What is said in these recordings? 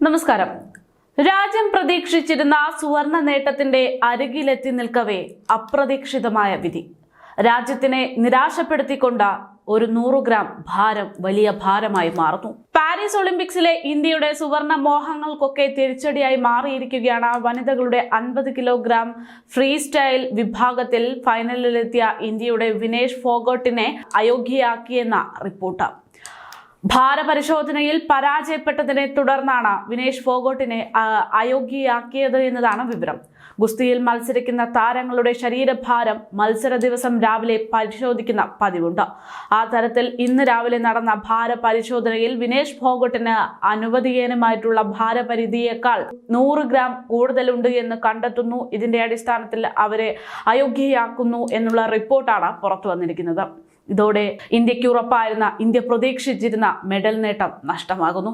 നമസ്കാരം. രാജ്യം പ്രതീക്ഷിച്ചിരുന്ന സുവർണ നേട്ടത്തിന്റെ അരികിലെത്തി നിൽക്കവേ അപ്രതീക്ഷിതമായ വിധി. രാജ്യത്തിനെ നിരാശപ്പെടുത്തിക്കൊണ്ട ഒരു നൂറു ഗ്രാം ഭാരം വലിയ ഭാരമായി മാറുന്നു. പാരീസ് ഒളിമ്പിക്സിലെ ഇന്ത്യയുടെ സുവർണ മോഹങ്ങൾക്കൊക്കെ തിരിച്ചടിയായി മാറിയിരിക്കുകയാണ് വനിതകളുടെ അൻപത് കിലോഗ്രാം ഫ്രീ സ്റ്റൈൽ വിഭാഗത്തിൽ ഫൈനലിലെത്തിയ ഇന്ത്യയുടെ വിനേഷ് ഫോഗോട്ടിനെ അയോഗ്യയാക്കിയെന്ന റിപ്പോർട്ട്. ഭാരപരിശോധനയിൽ പരാജയപ്പെട്ടതിനെ തുടർന്നാണ് വിനേഷ് ഫോഗോട്ടിനെ അയോഗ്യയാക്കിയത് എന്നതാണ് വിവരം. ഗുസ്തിയിൽ മത്സരിക്കുന്ന താരങ്ങളുടെ ശരീരഭാരം മത്സര ദിവസം രാവിലെ പരിശോധിക്കുന്ന പതിവുണ്ട്. ആ തരത്തിൽ ഇന്ന് രാവിലെ നടന്ന ഭാരപരിശോധനയിൽ വിനേഷ് ഫോഗോട്ടിന് അനുവദീയനമായിട്ടുള്ള ഭാരപരിധിയേക്കാൾ നൂറ് ഗ്രാം കൂടുതലുണ്ട് എന്ന് കണ്ടെത്തുന്നു. ഇതിന്റെ അടിസ്ഥാനത്തിൽ അവരെ അയോഗ്യയാക്കുന്നു എന്നുള്ള റിപ്പോർട്ടാണ് പുറത്തു വന്നിരിക്കുന്നത്. ഇതോടെ ഇന്ത്യയ്ക്ക് ഉറപ്പായിരുന്ന ഇന്ത്യ പ്രതീക്ഷിച്ചിരുന്ന മെഡൽ നേട്ടം നഷ്ടമാകുന്നു.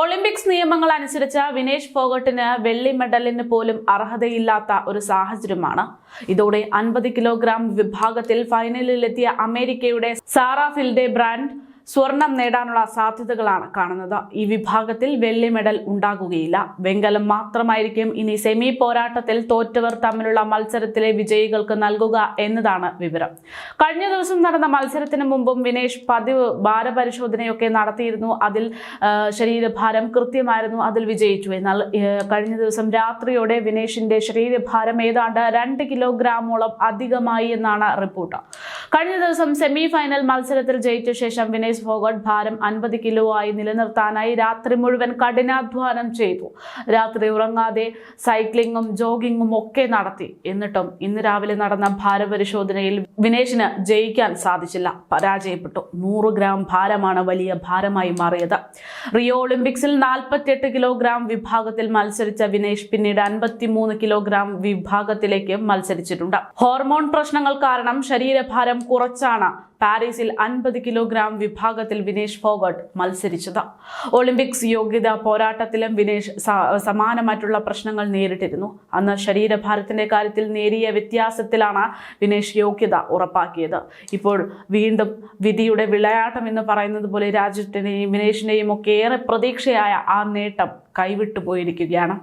ഒളിമ്പിക്സ് നിയമങ്ങൾ അനുസരിച്ച് വിനേഷ് ഫോഗട്ടിന് വെള്ളി മെഡലിന് പോലും അർഹതയില്ലാത്ത ഒരു സാഹചര്യമാണ്. ഇതോടെ അൻപത് കിലോഗ്രാം വിഭാഗത്തിൽ ഫൈനലിലെത്തിയ അമേരിക്കയുടെ സാറാ ഫിൽഡെ ബ്രാൻഡ് സ്വർണം നേടാനുള്ള സാധ്യതകളാണ് കാണുന്നത്. ഈ വിഭാഗത്തിൽ വെള്ളി മെഡൽ ഉണ്ടാകുകയില്ല. വെങ്കലം മാത്രമായിരിക്കും ഇനി സെമി പോരാട്ടത്തിൽ തോറ്റവർ തമ്മിലുള്ള മത്സരത്തിലെ വിജയികൾക്ക് നൽകുക എന്നതാണ് വിവരം. കഴിഞ്ഞ ദിവസം നടന്ന മത്സരത്തിന് മുമ്പും വിനേഷ് പതിവ് ഭാരപരിശോധനയൊക്കെ നടത്തിയിരുന്നു. അതിൽ ശരീരഭാരം കൃത്യമായിരുന്നു. അതിൽ വിജയിച്ചു. എന്നാൽ കഴിഞ്ഞ ദിവസം രാത്രിയോടെ വിനേഷിന്റെ ശരീരഭാരം ഏതാണ്ട് രണ്ട് കിലോഗ്രാമോളം അധികമായി എന്നാണ് റിപ്പോർട്ട്. കഴിഞ്ഞ ദിവസം സെമി ഫൈനൽ മത്സരത്തിൽ ജയിച്ച ശേഷം വിനേഷ് ഫോഗട്ട് ഭാരം അൻപത് കിലോ ആയി നിലനിർത്താനായി രാത്രി മുഴുവൻ കഠിനാധ്വാനം ചെയ്തു. രാത്രി ഉറങ്ങാതെ സൈക്ലിങ്ങും ജോഗിങ്ങും ഒക്കെ നടത്തി. എന്നിട്ടും ഇന്ന് രാവിലെ നടന്ന ഭാരപരിശോധനയിൽ വിനേഷിന് ജയിക്കാൻ സാധിച്ചില്ല. പരാജയപ്പെട്ടു. നൂറ് ഗ്രാം ഭാരമാണ് വലിയ ഭാരമായി മാറിയത്. റിയോ ഒളിമ്പിക്സിൽ നാൽപ്പത്തിയെട്ട് കിലോഗ്രാം വിഭാഗത്തിൽ മത്സരിച്ച വിനേഷ് പിന്നീട് അൻപത്തിമൂന്ന് കിലോഗ്രാം വിഭാഗത്തിലേക്ക് മത്സരിച്ചിട്ടുണ്ട്. ഹോർമോൺ പ്രശ്നങ്ങൾ കാരണം ശരീരഭാരം കുറച്ചാണ് പാരീസിൽ അൻപത് കിലോഗ്രാം വിഭാഗത്തിൽ വിനേഷ് ഫോഗട്ട് മത്സരിച്ചത്. ഒളിമ്പിക്സ് യോഗ്യത പോരാട്ടത്തിലും വിനേഷ് സമാനമായിട്ടുള്ള പ്രശ്നങ്ങൾ നേരിട്ടിരുന്നു. അന്ന് ശരീരഭാരത്തിന്റെ കാര്യത്തിൽ നേരിയ വ്യത്യാസത്തിലാണ് വിനേഷ് യോഗ്യത ഉറപ്പാക്കിയത്. ഇപ്പോൾ വീണ്ടും വിധിയുടെ വിളയാട്ടം എന്ന് പറയുന്നത് പോലെ രാജ്യത്തിനെയും വിനേഷിനെയും ഒക്കെ ഏറെ പ്രതീക്ഷയായ ആ നേട്ടം കൈവിട്ടു പോയിരിക്കുകയാണ്